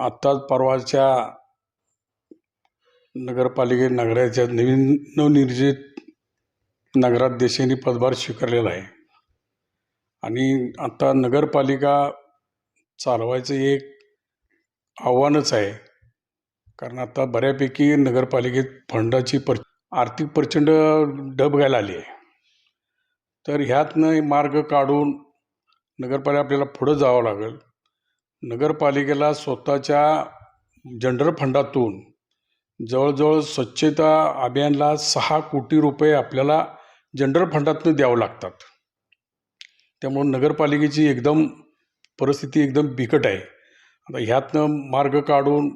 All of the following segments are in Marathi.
आत्ताच परवाच्या नगरपालिके नगराच्या नवीन नवनिर्जित नगराध्यक्षांनी पदभार स्वीकारलेला आहे. आणि आत्ता नगरपालिका चालवायचं एक आव्हानच आहे. कारण आता बऱ्यापैकी नगरपालिकेत फंडाची पर आर्थिक प्रचंड डब घ्यायला आली आहे. तर ह्यातनं मार्ग काढून नगरपालिका आपल्याला पुढं जावं लागेल. नगरपालिकेला स्वतःच्या जनरल फंडातून जवळजवळ स्वच्छता अभियानला सहा कोटी रुपये आपल्याला जनरल फंडातून द्यावं लागतात. त्यामुळं नगरपालिकेची एकदम परिस्थिती एकदम बिकट आहे. आता ह्यातनं मार्ग काढून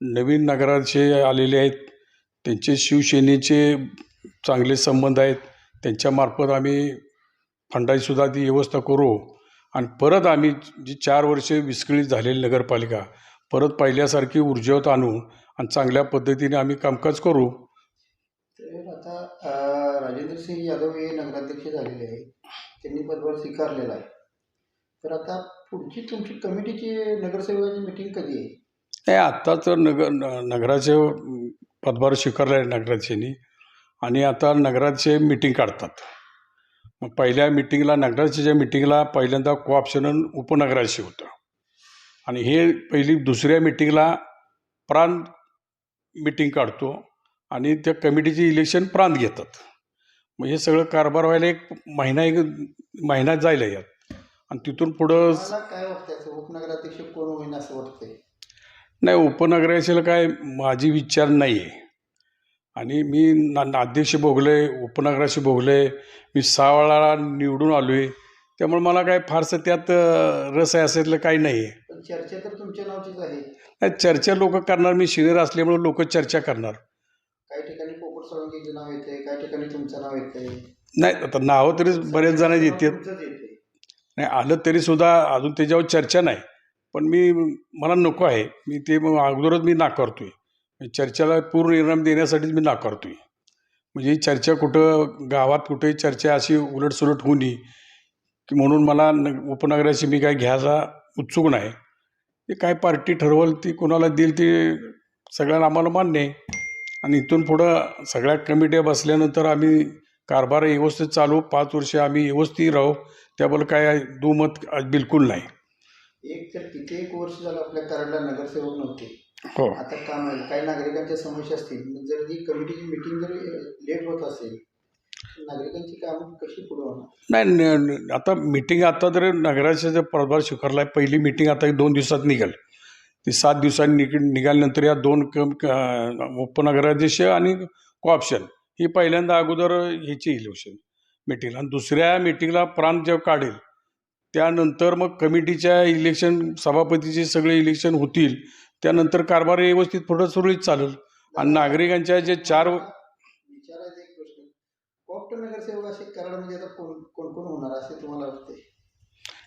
नवीन नगराचे आलेले आहेत त्यांचे शिवसेनेचे चांगले संबंध आहेत त्यांच्यामार्फत आम्ही फंडाचीसुद्धा ती व्यवस्था करू. आणि परत आम्ही जी चार वर्षे विस्कळीत झालेली नगरपालिका परत पहिल्यासारखी ऊर्जेवत आणू आणि चांगल्या पद्धतीने आम्ही कामकाज करू. तर आता राजेंद्र सिंग यादव हे नगराध्यक्ष झालेले आहे त्यांनी पदभार स्वीकारलेला आहे. तर आता पुढची तुमची कमिटीची नगरसेवकाची मिटिंग कधी आहे? नाही आत्ता तर नगर नगराचे पदभार स्वीकारले आहे नगराध्यक्षांनी. आणि आता नगराचे मिटिंग काढतात. मग पहिल्या मिटिंगला नगराच्या मिटिंगला पहिल्यांदा कोऑप्शन उपनगराचे होतं. आणि हे पहिली दुसऱ्या मिटिंगला प्रांत मिटिंग काढतो आणि त्या कमिटीचे इलेक्शन प्रांत घेतात. मग हे सगळं कारभार व्हायला एक महिना एक महिना जायला यात. आणि तिथून पुढं काय वाटतं उपनगराध्यक्ष कोण होईन असं वाटतंय? नाही उपनगराशीला काय माझी विचार नाही आहे आणि मी ना ना- अध्यक्ष भोगले उपनगराशी भोगले मी सहा वेळा निवडून आलो आहे त्यामुळे मला काय फारसं त्यात रस आहे असल्यातलं काही नाही आहे चर्चा तर तुमच्या नावचीच आहे. नाही चर्चा लोक करणार मी सिनियर असल्यामुळे लोक चर्चा करणार. काही ठिकाणी पोपट सोळंकीचं नाव येते काही ठिकाणी तुमचं नाव येते नाही आता नावं तरी बरेच जण येतात. नाही आलं तरी सुद्धा अजून त्याच्यावर चर्चा नाही. पण मी मला नको आहे. मी ते मग अगोदरच मी नाकारतोय. चर्चेला पूर्ण इनाम देण्यासाठीच मी नाकारतो आहे म्हणजे ही चर्चा कुठं गावात कुठे चर्चा अशी उलटसुलट होऊ नये की म्हणून मला न उपनगराची मी काय घ्यायला उत्सुक नाही. ते काय पार्टी ठरवल ती कोणाला देईल ती सगळ्यांना आम्हाला मान्य आहे. आणि इथून पुढं सगळ्या कमिट्या बसल्यानंतर आम्ही कारभार व्यवस्थित चालू पाच वर्ष आम्ही व्यवस्थित राहू त्याबद्दल काय दुमत बिलकुल नाही. एक तर किती एक वर्ष झालं आपल्या कराडला नगरसेवक नव्हते. हो. आता काम आहे. काही नागरिकांच्या समस्या असतील मग जर ही कमिटीची मिटिंग जर लेट होत असेल नागरिकांची कामं कशी पुढे होणार? नाही न- न- आता मिटिंग आता तर नगराचा जर प्रभार स्वीकारला आहे पहिली मिटिंग आता एक दोन दिवसात निघेल. ती सात दिवसांनी निघ निघाल्यानंतर या दोन कम क- उपनगराध्यक्ष आणि कोऑप्शन ही पहिल्यांदा अगोदर ह्याची इलेक्शन मिटिंग आणि दुसऱ्या मिटिंगला प्रांत जेव्हा काढेल त्यानंतर मग कमिटीच्या इलेक्शन सभापतीचे सगळे इलेक्शन होतील. त्यानंतर कारभार व्यवस्थित पुढं सुरळीत चालेल. आणि नागरिकांच्या जे चार वाटते?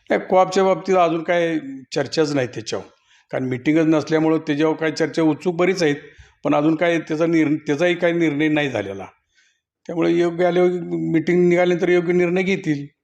नाही कोऑपच्या बाबतीत अजून काय चर्चाच नाही त्याच्यावर. कारण मिटिंगच नसल्यामुळं त्याच्यावर काय चर्चा उत्सुक बरीच आहेत. पण अजून काय त्याचा निर् त्याचाही काही निर्णय नाही झालेला. त्यामुळे योग्य आल्यावर मिटिंग निघाल्यानंतर योग्य निर्णय घेतील.